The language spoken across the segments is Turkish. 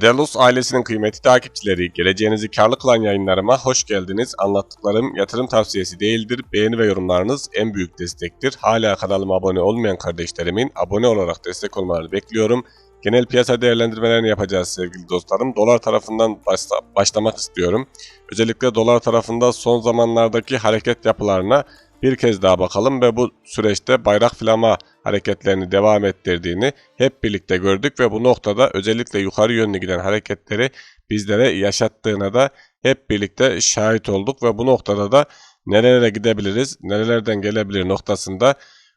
Bedelus ailesinin kıymetli takipçileri, geleceğinizi karlı kılan yayınlarıma hoş geldiniz. Anlattıklarım yatırım tavsiyesi değildir. Beğeni ve yorumlarınız en büyük destektir. Hala kanalıma abone olmayan kardeşlerimin abone olarak destek olmalarını bekliyorum. Genel piyasa değerlendirmelerini yapacağız sevgili dostlarım. Dolar tarafından başla başlamak istiyorum. Özellikle dolar tarafında son zamanlardaki hareket yapılarına bir kez daha bakalım ve bu süreçte bayrak filama hareketlerini devam ettirdiğini hep birlikte gördük ve bu noktada özellikle yukarı yönlü giden hareketleri bizlere yaşattığına da hep birlikte şahit olduk ve bu noktada da nerelere gidebiliriz, nerelerden gelebilir noktasında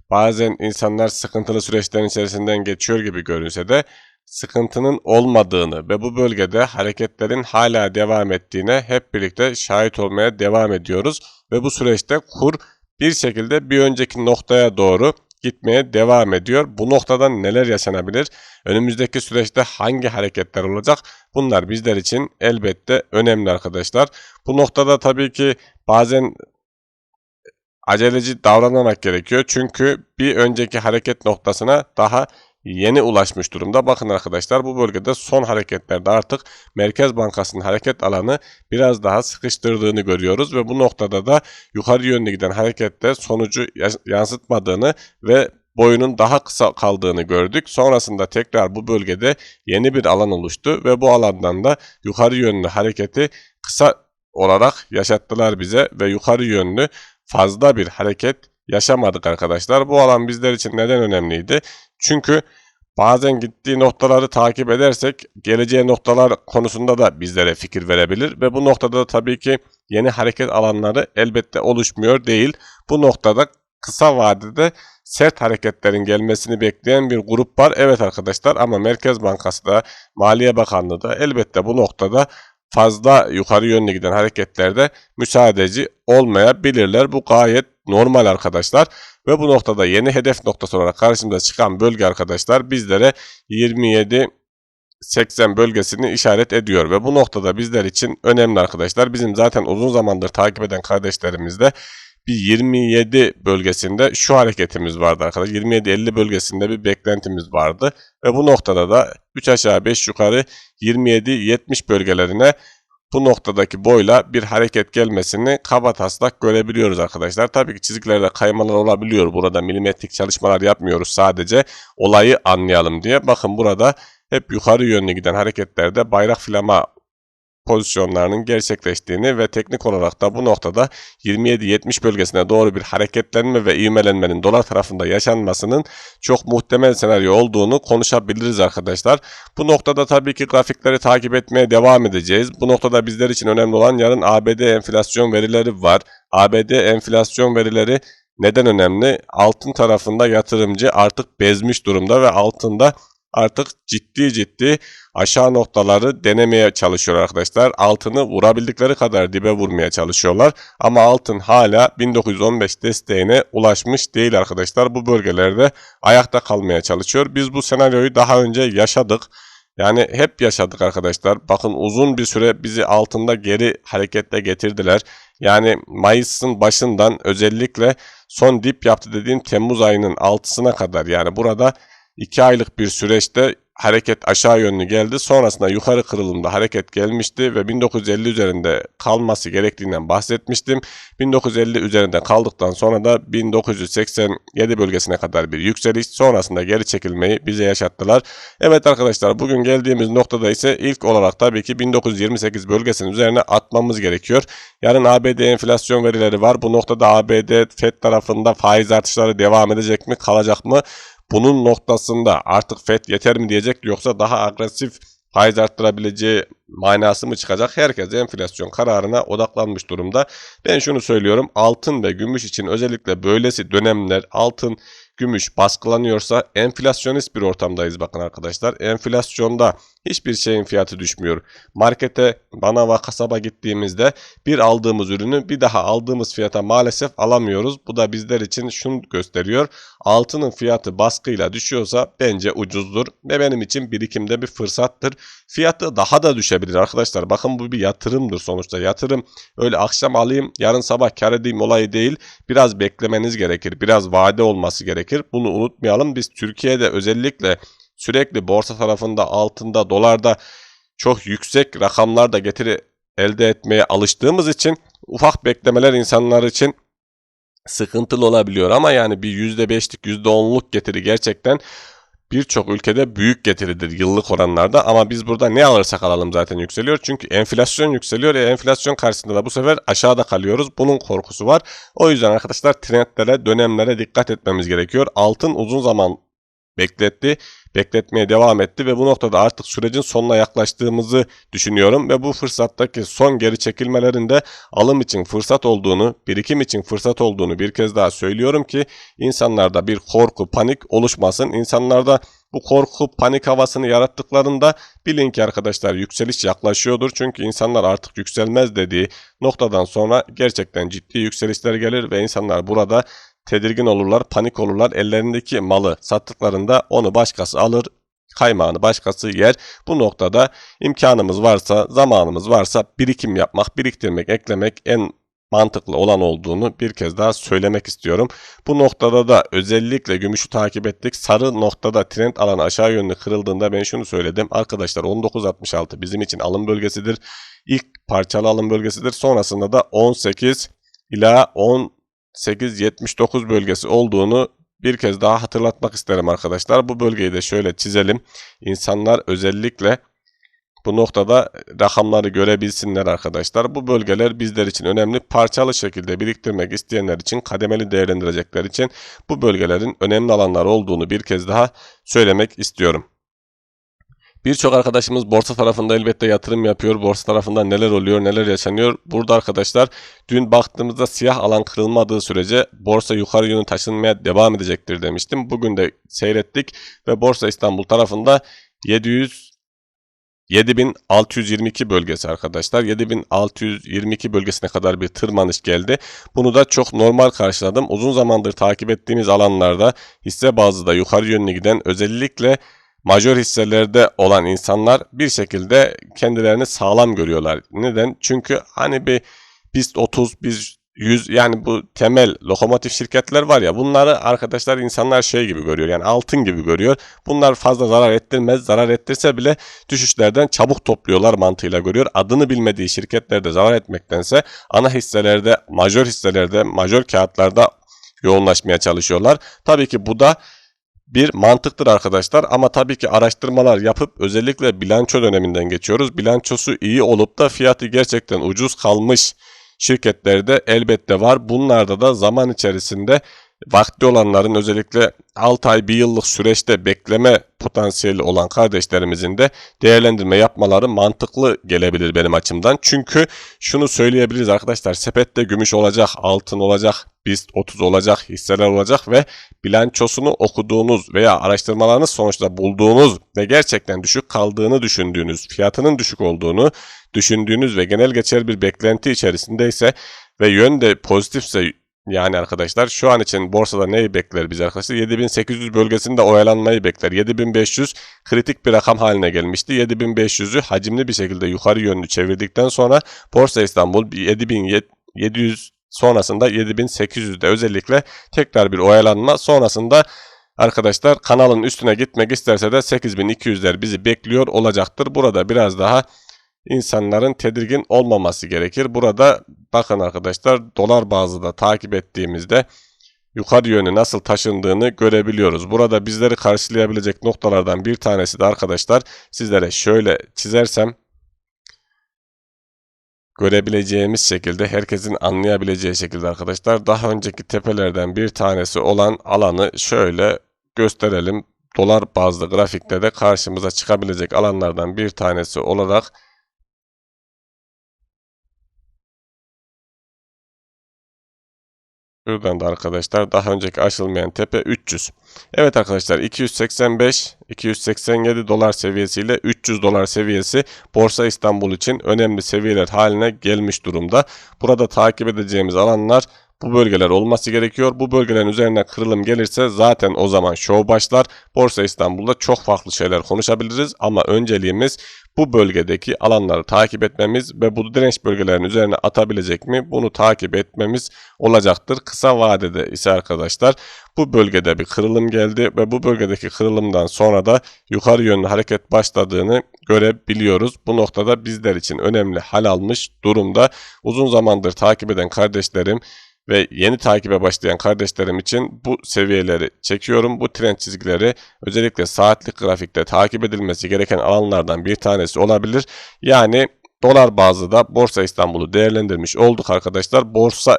bazen insanlar sıkıntılı süreçlerin içerisinden geçiyor gibi görünse de sıkıntının olmadığını ve bu bölgede hareketlerin hala devam ettiğine hep birlikte şahit olmaya devam ediyoruz ve bu süreçte kur bir şekilde bir önceki noktaya doğru gitmeye devam ediyor. Bu noktada neler yaşanabilir? Önümüzdeki süreçte hangi hareketler olacak? Bunlar bizler için elbette önemli arkadaşlar. Bu noktada tabii ki bazen aceleci davranmamak gerekiyor. Çünkü bir önceki hareket noktasına daha yeni ulaşmış durumda. Bakın arkadaşlar bu bölgede son hareketlerde artık Merkez Bankası'nın hareket alanı biraz daha sıkıştırdığını görüyoruz ve bu noktada da yukarı yönlü giden harekette sonucu yansıtmadığını ve boyunun daha kısa kaldığını gördük. Sonrasında tekrar bu bölgede yeni bir alan oluştu ve bu alandan da yukarı yönlü hareketi kısa olarak yaşattılar bize ve yukarı yönlü fazla bir hareket yaşamadık arkadaşlar. Bu alan bizler için neden önemliydi? Çünkü bazen gittiği noktaları takip edersek geleceği noktalar konusunda da bizlere fikir verebilir ve bu noktada da tabii ki yeni hareket alanları elbette oluşmuyor değil. Bu noktada kısa vadede sert hareketlerin gelmesini bekleyen bir grup var. Evet arkadaşlar ama Merkez Bankası da Maliye Bakanlığı da elbette bu noktada fazla yukarı yönlü giden hareketlerde müsaadeci olmayabilirler. Bu gayet normal arkadaşlar. Ve bu noktada yeni hedef noktası olarak karşımıza çıkan bölge arkadaşlar bizlere 27 80 bölgesini işaret ediyor ve bu noktada bizler için önemli arkadaşlar. Bizim zaten uzun zamandır takip eden kardeşlerimizde bir 27 bölgesinde şu hareketimiz vardı arkadaşlar. 27-50 bölgesinde bir beklentimiz vardı. Ve bu noktada da 3 aşağı 5 yukarı 27-70 bölgelerine bu noktadaki boyla bir hareket gelmesini kaba taslak görebiliyoruz arkadaşlar. Tabii ki çizgilerde kaymalar olabiliyor. Burada milimetrik çalışmalar yapmıyoruz sadece olayı anlayalım diye. Bakın burada hep yukarı yönlü giden hareketlerde bayrak filama pozisyonlarının gerçekleştiğini ve teknik olarak da bu noktada 27-70 bölgesine doğru bir hareketlenme ve ivmelenmenin dolar tarafında yaşanmasının çok muhtemel senaryo olduğunu konuşabiliriz arkadaşlar. Bu noktada tabii ki grafikleri takip etmeye devam edeceğiz. Bu noktada bizler için önemli olan yarın ABD enflasyon verileri var. ABD enflasyon verileri neden önemli? Altın tarafında yatırımcı artık bezmiş durumda ve altında artık ciddi ciddi aşağı noktaları denemeye çalışıyor arkadaşlar. Altını vurabildikleri kadar dibe vurmaya çalışıyorlar. Ama altın hala 1915 desteğine ulaşmış değil arkadaşlar. Bu bölgelerde ayakta kalmaya çalışıyor. Biz bu senaryoyu daha önce yaşadık. Yani hep yaşadık arkadaşlar. Bakın uzun bir süre bizi altında geri hareketle getirdiler. Yani Mayıs'ın başından özellikle son dip yaptı dediğim Temmuz ayının 6'sına kadar yani burada 2 aylık bir süreçte hareket aşağı yönlü geldi. Sonrasında yukarı kırılımda hareket gelmişti ve 1950 üzerinde kalması gerektiğinden bahsetmiştim. 1950 üzerinde kaldıktan sonra da 1987 bölgesine kadar bir yükseliş sonrasında geri çekilmeyi bize yaşattılar. Evet arkadaşlar bugün geldiğimiz noktada ise ilk olarak tabii ki 1928 bölgesinin üzerine atmamız gerekiyor. Yarın ABD enflasyon verileri var. Bu noktada ABD FED tarafında faiz artışları devam edecek mi kalacak mı? Bunun noktasında artık FED yeter mi diyecek yoksa daha agresif faiz arttırabileceği manası mı çıkacak? Herkes enflasyon kararına odaklanmış durumda. Ben şunu söylüyorum altın ve gümüş için özellikle böylesi dönemler altın gümüş baskılanıyorsa enflasyonist bir ortamdayız bakın arkadaşlar. Enflasyonda hiçbir şeyin fiyatı düşmüyor. Markete, bana ve kasaba gittiğimizde bir aldığımız ürünü bir daha aldığımız fiyata maalesef alamıyoruz. Bu da bizler için şunu gösteriyor. Altının fiyatı baskıyla düşüyorsa bence ucuzdur ve benim için birikimde bir fırsattır. Fiyatı daha da düşebilir arkadaşlar. Bakın bu bir yatırımdır sonuçta. Yatırım öyle akşam alayım yarın sabah kar edeyim olayı değil. Biraz beklemeniz gerekir. Biraz vade olması gerekir. Bunu unutmayalım. Biz Türkiye'de özellikle sürekli borsa tarafında altında dolarda çok yüksek rakamlarda getiri elde etmeye alıştığımız için ufak beklemeler insanlar için sıkıntılı olabiliyor ama yani bir %5'lik %10'luk getiri gerçekten birçok ülkede büyük getiridir yıllık oranlarda ama biz burada ne alırsak alalım zaten yükseliyor. Çünkü enflasyon yükseliyor. E, enflasyon karşısında da bu sefer aşağıda kalıyoruz. Bunun korkusu var. O yüzden arkadaşlar trendlere, dönemlere dikkat etmemiz gerekiyor. Altın uzun zaman bekletti, bekletmeye devam etti ve bu noktada artık sürecin sonuna yaklaştığımızı düşünüyorum ve bu fırsattaki son geri çekilmelerinde alım için fırsat olduğunu, birikim için fırsat olduğunu bir kez daha söylüyorum ki insanlarda bir korku, panik oluşmasın. İnsanlarda bu korku, panik havasını yarattıklarında bilin ki arkadaşlar yükseliş yaklaşıyordur. Çünkü insanlar artık yükselmez dediği noktadan sonra gerçekten ciddi yükselişler gelir ve insanlar burada tedirgin olurlar, panik olurlar. Ellerindeki malı sattıklarında onu başkası alır, kaymağını başkası yer. Bu noktada imkanımız varsa, zamanımız varsa birikim yapmak, biriktirmek, eklemek en mantıklı olan olduğunu bir kez daha söylemek istiyorum. Bu noktada da özellikle gümüşü takip ettik. Sarı noktada trend alanı aşağı yönlü kırıldığında ben şunu söyledim. Arkadaşlar 19.66 bizim için alım bölgesidir. İlk parçalı alım bölgesidir. Sonrasında da 18 ila 10 879 bölgesi olduğunu bir kez daha hatırlatmak isterim arkadaşlar. Bu bölgeyi de şöyle çizelim. İnsanlar özellikle bu noktada rakamları görebilsinler arkadaşlar. Bu bölgeler bizler için önemli. Parçalı şekilde biriktirmek isteyenler için, kademeli değerlendirecekler için bu bölgelerin önemli alanlar olduğunu bir kez daha söylemek istiyorum. Birçok arkadaşımız borsa tarafında elbette yatırım yapıyor. Borsa tarafında neler oluyor, neler yaşanıyor. Burada arkadaşlar dün baktığımızda siyah alan kırılmadığı sürece borsa yukarı yönü taşınmaya devam edecektir demiştim. Bugün de seyrettik ve Borsa İstanbul tarafında 700 7622 bölgesi arkadaşlar. 7622 bölgesine kadar bir tırmanış geldi. Bunu da çok normal karşıladım. Uzun zamandır takip ettiğimiz alanlarda hisse bazı da yukarı yönlü giden özellikle majör hisselerde olan insanlar bir şekilde kendilerini sağlam görüyorlar. Neden? Çünkü hani bir BIST 30, BIST 100 yani bu temel lokomotif şirketler var ya bunları arkadaşlar insanlar şey gibi görüyor yani altın gibi görüyor. Bunlar fazla zarar ettirmez zarar ettirse bile düşüşlerden çabuk topluyorlar mantığıyla görüyor. Adını bilmediği şirketlerde zarar etmektense ana hisselerde majör hisselerde majör kağıtlarda yoğunlaşmaya çalışıyorlar. Tabii ki bu da bir mantıktır arkadaşlar ama tabii ki araştırmalar yapıp özellikle bilanço döneminden geçiyoruz. Bilançosu iyi olup da fiyatı gerçekten ucuz kalmış şirketlerde elbette var. Bunlarda da zaman içerisinde vakti olanların özellikle 6 ay 1 yıllık süreçte bekleme potansiyeli olan kardeşlerimizin de değerlendirme yapmaları mantıklı gelebilir benim açımdan. Çünkü şunu söyleyebiliriz arkadaşlar sepette gümüş olacak, altın olacak, BIST 30 olacak, hisseler olacak ve bilançosunu okuduğunuz veya araştırmalarınız sonuçta bulduğunuz ve gerçekten düşük kaldığını düşündüğünüz, fiyatının düşük olduğunu düşündüğünüz ve genel geçer bir beklenti içerisindeyse ve yön de pozitifse yani arkadaşlar şu an için borsada neyi bekler biz arkadaşlar? 7800 bölgesinde oyalanmayı bekler. 7500 kritik bir rakam haline gelmişti. 7500'ü hacimli bir şekilde yukarı yönlü çevirdikten sonra Borsa İstanbul 7700 sonrasında 7800'de özellikle tekrar bir oyalanma sonrasında arkadaşlar kanalın üstüne gitmek isterse de 8200'ler bizi bekliyor olacaktır. Burada biraz daha insanların tedirgin olmaması gerekir. Burada bakın arkadaşlar dolar bazlı da takip ettiğimizde yukarı yönü nasıl taşındığını görebiliyoruz. Burada bizleri karşılayabilecek noktalardan bir tanesi de arkadaşlar sizlere şöyle çizersem görebileceğimiz şekilde herkesin anlayabileceği şekilde arkadaşlar daha önceki tepelerden bir tanesi olan alanı şöyle gösterelim. Dolar bazlı grafikte de karşımıza çıkabilecek alanlardan bir tanesi olarak Buradan da arkadaşlar daha önceki aşılmayan tepe 300. Evet arkadaşlar 285 287 dolar seviyesiyle 300 dolar seviyesi Borsa İstanbul için önemli seviyeler haline gelmiş durumda. Burada takip edeceğimiz alanlar bu bölgeler olması gerekiyor. Bu bölgelerin üzerine kırılım gelirse zaten o zaman show başlar. Borsa İstanbul'da çok farklı şeyler konuşabiliriz ama önceliğimiz bu bölgedeki alanları takip etmemiz ve bu direnç bölgelerinin üzerine atabilecek mi bunu takip etmemiz olacaktır. Kısa vadede ise arkadaşlar bu bölgede bir kırılım geldi ve bu bölgedeki kırılımdan sonra da yukarı yönlü hareket başladığını görebiliyoruz. Bu noktada bizler için önemli hal almış durumda. Uzun zamandır takip eden kardeşlerim ve yeni takibe başlayan kardeşlerim için bu seviyeleri çekiyorum. Bu trend çizgileri özellikle saatlik grafikte takip edilmesi gereken alanlardan bir tanesi olabilir. Yani dolar bazlı da Borsa İstanbul'u değerlendirmiş olduk arkadaşlar. Borsa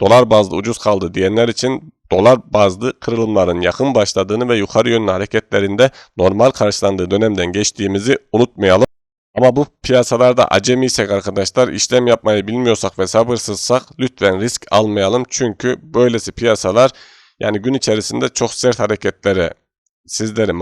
dolar bazlı ucuz kaldı diyenler için dolar bazlı kırılımların yakın başladığını ve yukarı yönlü hareketlerinde normal karşılandığı dönemden geçtiğimizi unutmayalım. Ama bu piyasalarda acemiysek arkadaşlar işlem yapmayı bilmiyorsak ve sabırsızsak lütfen risk almayalım. Çünkü böylesi piyasalar yani gün içerisinde çok sert hareketlere sizleri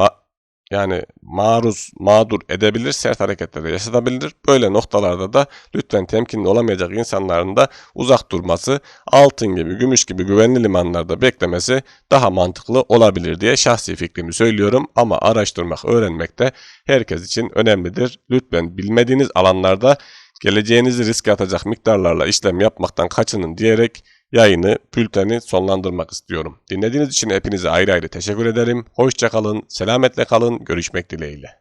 yani maruz, mağdur edebilir, sert hareketlere yaşatabilir. Böyle noktalarda da lütfen temkinli olamayacak insanların da uzak durması, altın gibi, gümüş gibi güvenli limanlarda beklemesi daha mantıklı olabilir diye şahsi fikrimi söylüyorum. Ama araştırmak, öğrenmek de herkes için önemlidir. Lütfen bilmediğiniz alanlarda geleceğinizi riske atacak miktarlarla işlem yapmaktan kaçının diyerek yayını, bülteni sonlandırmak istiyorum. Dinlediğiniz için hepinize ayrı ayrı teşekkür ederim. Hoşçakalın, selametle kalın, görüşmek dileğiyle.